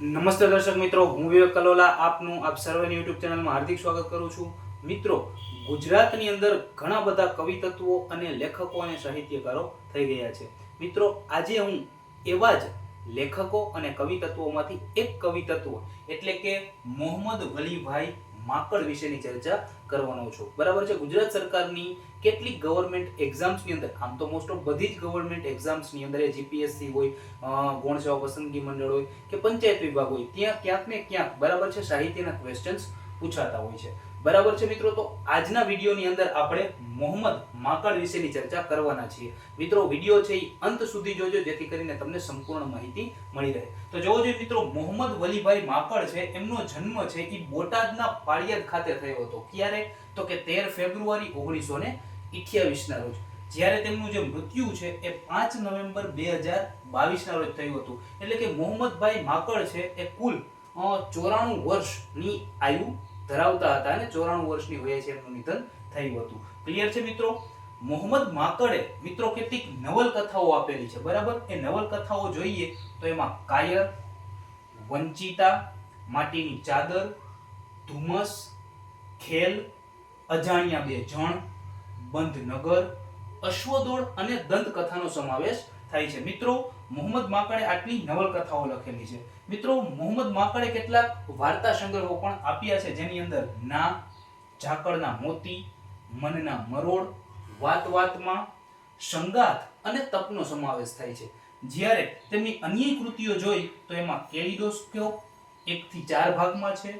નમસ્તે દર્શક મિત્રો, હું વિવેક કલોલા, આપનું આપ સર્વેની યુટ્યુબ ચેનલમાં હાર્દિક સ્વાગત કરું છું. મિત્રો, ગુજરાતની અંદર ઘણા બધા કવિ તત્વો અને લેખકો અને સાહિત્યકારો થઈ ગયા છે. મિત્રો, આજે હું એવા જ લેખકો અને કવિ તત્વોમાંથી એક કવિ તત્વ, એટલે કે મોહમ્મદ વલીભાઈ માકડ વિશેની ચર્ચા કરવાનો છું. બરાબર છે? ગુજરાત સરકારની કેટલીક ગવર્મેન્ટ એક્ઝામ્સની અંદર, આમ તો મોસ્ટ ઓફ બધી જ ગવર્મેન્ટ એક્ઝામ્સની અંદર જીપીએસસી હોય ગૌણ સેવા પસંદગી મંડળ હોય કે પંચાયત વિભાગ હોય, ત્યાં ક્યાંક ને ક્યાંક બરાબર છે સાહિત્યના ક્વેશ્ચન્સ પૂછાતા હોય છે. બરાબર છે મિત્રો? તો આજના વિડીયોની અંદર આપણે મોહમ્મદ માકડ વિશેની ચર્ચા કરવાના છીએ. મિત્રો, વીડિયો છે એ અંત સુધી જોજો, જેથી કરીને તમને સંપૂર્ણ માહિતી મળી રહે. તો જોવો જોઈએ મિત્રો, મોહમ્મદ વલીભાઈ માકડ છે, એમનો જન્મ છે એ બોટાદના પાળિયાદ ખાતે થયો હતો. ક્યારે? તો કે તેર ફેબ્રુઆરી ઓગણીસો ને ના રોજ. જ્યારે તેમનું જે મૃત્યુ છે એ પાંચ નવેમ્બર બે હજાર બાવીસના રોજ થયું હતું. એટલે કે મોહમ્મદભાઈ માકડ છે એ કુલ ચોરાણું વર્ષની આયુ ધરાવતા હતા અને ચોરાણું વર્ષની વયે છે એમનું નિધન થયું હતું. ક્લિયર છે મિત્રો? મોહમ્મદ માકડે, મિત્રો, કેટલીક નવલકથાઓ આપેલી છે. બરાબર? એ નવલકથાઓ જોઈએ તો એમાં કાયર, વંચિતા, માટીની ચાદર, ધુમસ, ખેલ, અજાણ્યા બે જણ, બંધનગર, અશ્વદોળ અને દંતકથાનો સમાવેશ થાય છે. મિત્રો, મોહમ્મદ માંકડે આટલી નવલકથાઓ લખેલી છે. મિત્રો, મોહમ્મદ માંકડે કેટલાક વાર્તા સંગ્રહો પણ આપ્યા છે, જેની અંદર ના, ઝાકળના મોતી, મનના મરોડ વાત વાતમાં સંગાત અને તપનો સમાવેશ થાય છે. જ્યારે તેમની અન્ય કૃતિઓ જોઈ, તો એમાં કેલિડોસ્કોપ એકથી ચાર ભાગમાં છે.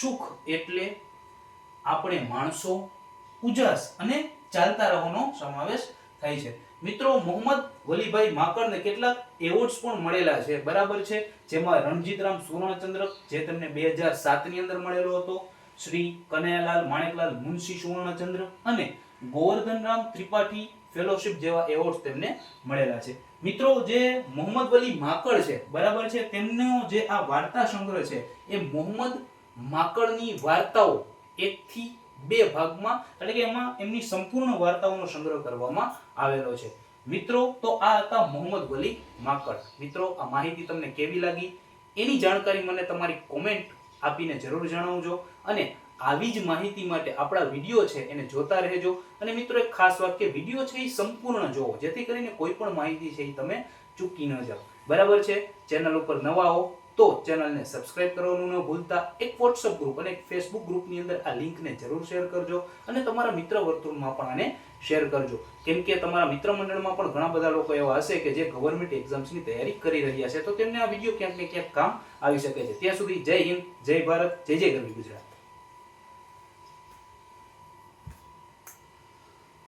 સુખ એટલે આપણે માણસો, ઉજાસ અને ચાલતા રહોનો સમાવેશ થાય છે. મિત્રો, મોહમ્મદ વલીભાઈ માકડને કેટલાક એવોર્ડ્સ પણ મળેલા છે. બરાબર છે? જેમાં રણજીતરામ સુવર્ણચંદ્રક, જે તેમને બે હજાર સાતની અંદર મળેલો હતો, શ્રી કનૈયાલાલ માણેકલાલ મુનશી સુવર્ણચંદ્ર અને ગોવર્ધનરામ ત્રિપાઠી ફેલોશિપ જેવા એવોર્ડ્સ તેમને મળેલા છે. મિત્રો, જે મોહમ્મદ વલી માકડ છે, બરાબર છે? તેમનો જે આ વાર્તા સંગ્રહ છે, એ મોહમ્મદ માકડની વાર્તાઓ એકથી બે ભાગમાં, એટલે કે એમાં એમની સંપૂર્ણ વાર્તાઓનો સંગ્રહ કરવામાં આવેલો છે. મિત્રો, તો આ હતા મોહમ્મદ વલી માકડ. મિત્રો, આ માહિતી તમને કેવી લાગી? એની જાણકારી મને તમારી કોમેન્ટ આપીને જરૂર જણાવજો અને આવી જ માહિતી માટે આપણા વીડિયો છે એને જોતા રહેજો. અને મિત્રો, એક ખાસ વાત કે વીડિયો છે એ સંપૂર્ણ જોવો, જેથી કરીને કોઈ પણ માહિતી છે એ તમે ચૂકી ન જાઓ. બરાબર છે? ચેનલ ઉપર નવા હો તો ચેનલને સબસ્ક્રાઇબ કરવાનું ન ભૂલતા. એક વોટ્સઅપ ગ્રુપ અને એક ફેસબુક ગ્રુપની અંદર આ લિંકને જરૂર શેર કરજો અને તમારા મિત્ર વર્તુળમાં પણ આને શેર કરજો. કેમ કે તમારા મિત્ર મંડળમાં પણ ઘણા બધા લોકો એવા હશે કે જે ગવર્મેન્ટ એક્ઝામ્સની તૈયારી કરી રહ્યા છે. તો તેમને આ વીડિયો ક્યાંક ને ક્યાંક કામ આવી શકે છે. ત્યાં સુધી જય હિન્દ, જય ભારત, જય જય ગરવી ગુજરાત.